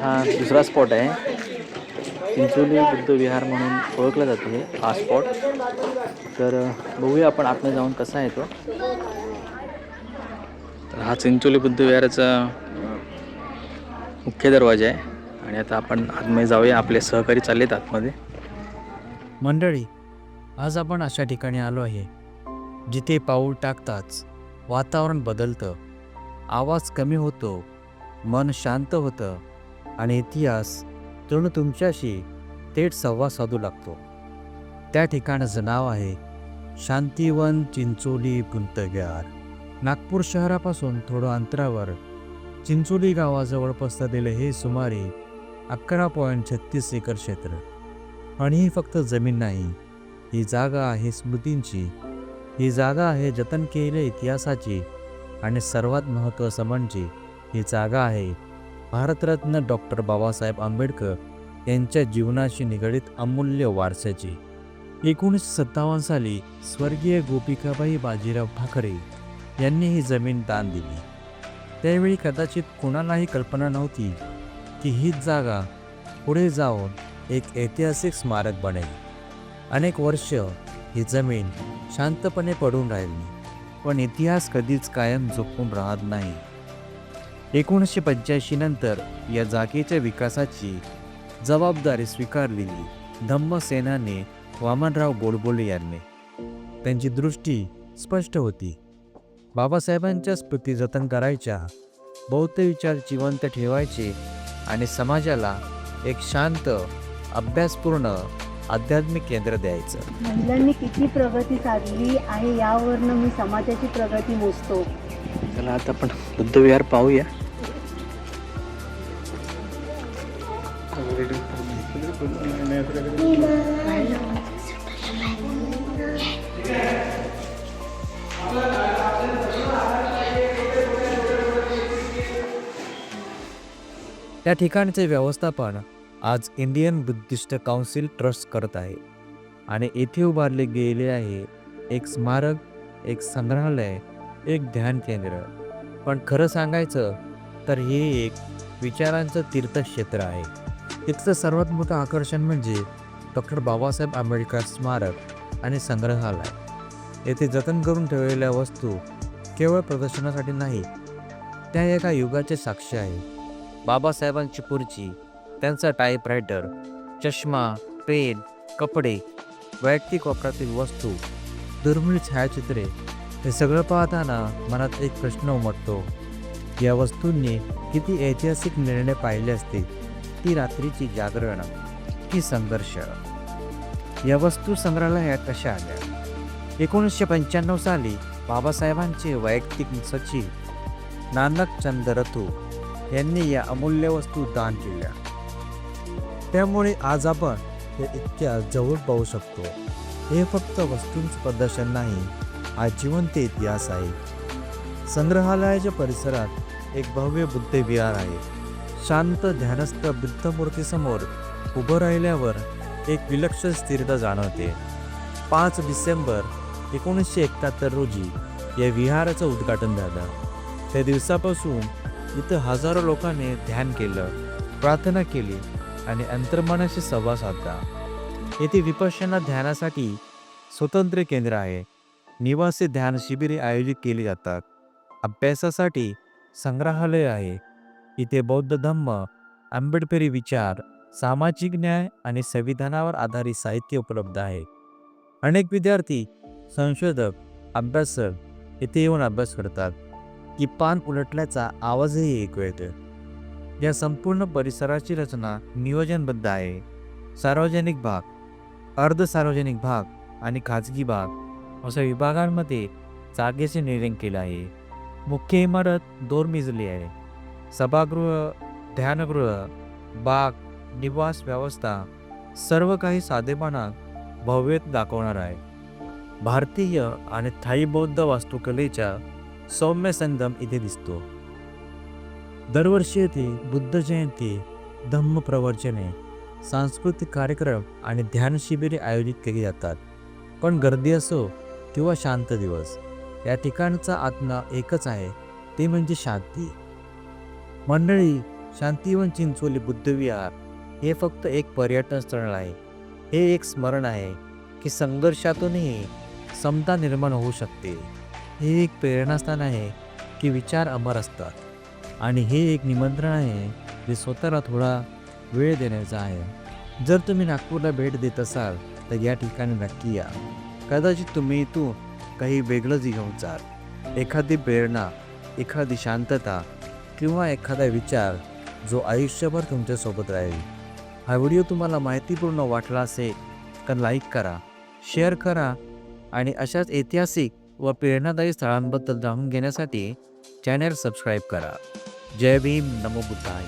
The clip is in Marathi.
हा दुसरा स्पॉट आहे. चिंचोली बुद्ध विहार म्हणून ओळखलं जातं हे हा स्पॉट. तर बघूया आपण आतमध्ये जाऊन कसा आहे तो. तर हा चिंचोली बुद्ध विहाराचा मुख्य दरवाजा आहे. आणि आता आपण आतमध्ये जाऊया आपले सहकारी चाललेत आतमध्ये. मंडळी आज आपण अशा ठिकाणी आलो आहे जिथे पाऊल टाकताच वातावरण बदलतं. आवाज कमी होतो मन शांत होतं. आणि इतिहास तरुण तुमच्याशी थेट संवाद साधू लागतो. त्या ठिकाणाचं नाव आहे शांतिवन चिंचोली गुंतग्यार नागपूर शहरापासून थोडं अंतरावर चिंचोली गावाजवळ पसरलेलं हे सुमारे अकरा पॉईंट छत्तीस एकर क्षेत्र. आणि ही फक्त जमीन नाही ही जागा आहे स्मृतींची. ही जागा आहे जतन केलेल्या इतिहासाची आणि सर्वात महत्त्वाचं म्हणजे ही जागा आहे भारतरत्न डॉक्टर बाबासाहेब आंबेडकर यांच्या जीवनाशी निगडीत अमूल्य वारशाची एकोणीसशे सत्तावन्न साली स्वर्गीय गोपिकाबाई बाजीराव ठाकरे यांनी ही जमीन दान दिली. त्यावेळी कदाचित कोणालाही कल्पना नव्हती की हीच जागा पुढे जाऊन एक ऐतिहासिक स्मारक बनेल. अनेक वर्ष ही जमीन शांतपणे पडून राहिली पण इतिहास कधीच कायम झोपून राहत नाही. एकोणीसशे पंच्याऐंशी नंतर या जागेच्या विकासाची जबाबदारी स्वीकारलेली धम्मसेनाने वामनराव गोडबोले यांनी. त्यांची दृष्टी स्पष्ट होती. बाबासाहेबांच्या स्मृती जतन करायच्या बौद्ध विचार जिवंत ठेवायचे आणि समाजाला एक शांत अभ्यासपूर्ण आध्यात्मिक केंद्र द्यायचं. महिलांनी किती प्रगती साधली आहे यावरनं मी समाजाची प्रगती मोजतो. चला आता आपण बुद्ध विहार पाहूया. त्या ठिकाणचे व्यवस्थापन आज इंडियन बुद्धिस्ट काउन्सिल ट्रस्ट करत आहे आणि येथे उभारले गेले आहे एक स्मारक एक संग्रहालय एक ध्यान केंद्र. पण खरं सांगायचं तर हे एक विचारांचं तीर्थक्षेत्र आहे. इथलं सर्वात मोठं आकर्षण म्हणजे डॉक्टर बाबासाहेब आंबेडकर स्मारक आणि संग्रहालय. येथे जतन करून ठेवलेल्या वस्तू केवळ प्रदर्शनासाठी नाही त्या एका युगाचे साक्ष आहे. बाबासाहेबांची खुर्ची त्यांचा टाईपरायटर चष्मा पेन कपडे वैयक्तिक वापरातील वस्तू दुर्मिळ छायाचित्रे हे सगळं पाहताना मनात एक प्रश्न उमटतो. या वस्तूंनी किती ऐतिहासिक निर्णय पाहिले असतील? ती रात्रीची जागरण की संघर्ष. या वस्तू संग्रहालयात कशा आल्या? एकोणीसशे पंच्याण्णव साली बाबासाहेबांचे वैयक्तिक सचिव नानक चंद रथू यांनी या अमूल्य वस्तू दान केल्या. त्यामुळे आज आपण हे इतक्या जवळ पाहू शकतो. हे फक्त वस्तूंचं प्रदर्शन नाही हा जिवंत इतिहास आहे. संग्रहालयाच्या परिसरात एक भव्य बुद्ध विहार आहे. शांत ध्यानस्थ बुद्ध मूर्तीसमोर उभं राहिल्यावर एक विलक्षण स्थिरता जाणवते. पाच डिसेंबर एकोणीसशे एकाहत्तर रोजी या विहाराचं उद्घाटन झालं. त्या दिवसापासून इथं हजारो लोकांनी ध्यान केलं प्रार्थना केली आणि अंतर्मनाशी संवाद साधला. येथे विपश्यना ध्यानासाठी स्वतंत्र केंद्र आहे. निवासी ध्यान शिबिरे आयोजित केली जातात. अभ्यासासाठी संग्रहालय आहे. इथे बौद्ध धम्म आंबेडकरी विचार सामाजिक न्याय आणि संविधानावर आधारित साहित्य उपलब्ध आहे. अनेक विद्यार्थी संशोधक अभ्यासक इथे येऊन अभ्यास करतात की पान उलटल्याचा आवाजही ऐकू येतो या संपूर्ण परिसराची रचना नियोजनबद्ध आहे. सार्वजनिक भाग अर्ध सार्वजनिक भाग आणि खाजगी भाग अशा विभागांमध्ये जागेचे नियोजन केले आहे. मुख्य इमारत दोन मिजली आहे. सभागृह ध्यानगृह बाग निवास व्यवस्था सर्व काही साधेपणात भव्यत दाखवणार आहे. भारतीय आणि थाई बौद्ध वास्तुकलेच्या सौम्य संगम इथे दिसतो. दरवर्षी येथे बुद्ध जयंती धम्म प्रवचने सांस्कृतिक कार्यक्रम आणि ध्यान शिबिरे आयोजित केली जातात. पण गर्दी असो किंवा शांत दिवस या ठिकाणचा आत्मा एकच आहे ते म्हणजे शांती. मंडळी शांतीवन चिंचोली बुद्धविहार हे फक्त एक पर्यटन स्थळ आहे हे एक स्मरण आहे की संघर्षातूनही समता निर्माण होऊ शकते. हे एक प्रेरणास्थान आहे की विचार अमर असतात आणि हे एक निमंत्रण आहे जे स्वतःला थोडा वेळ देण्याचा आहे. जर तुम्ही नागपूरला भेट देत असाल तर या ठिकाणी नक्की या. कदाचित तुम्ही इथून काही वेगळंच घेऊन जाल. एखादी प्रेरणा एखादी शांतता किंवा एखादा विचार जो आयुष्यभर तुमच्यासोबत राहील. हा व्हिडिओ तुम्हाला माहितीपूर्ण वाटला असेल तर लाईक करा शेअर करा आणि अशाच ऐतिहासिक व प्रेरणादायी स्थळांबद्दल जाणून घेण्यासाठी चॅनल सबस्क्राईब करा. जय भीम नमो बुद्धाय.